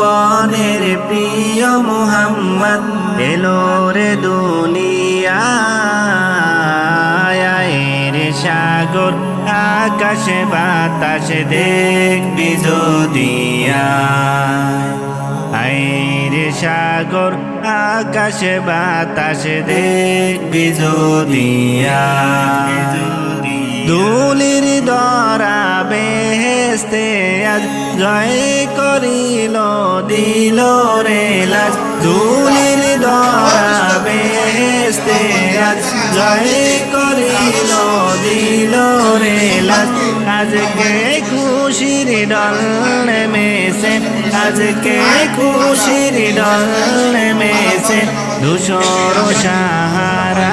ত্রিভুবনের প্রিয় মোহাম্মদ, এলো রে দুনিয়ায় রে সাগর, আকাশ বাতাস দেখবি যদিয়া আইরে সাগর, আকাশ বাতাস দেখবি যদিয়া দুলির দরা বেহেস্তে আজ জয় করিল, দিল রে লাজ। দুলির দরা বেহেস্তে আজ জয় করিল, দিল রে লাজ। আজকে খুশির ডল নেমেছে, আজকে খুশির ডল নেমেছে। ধূসর সাহারা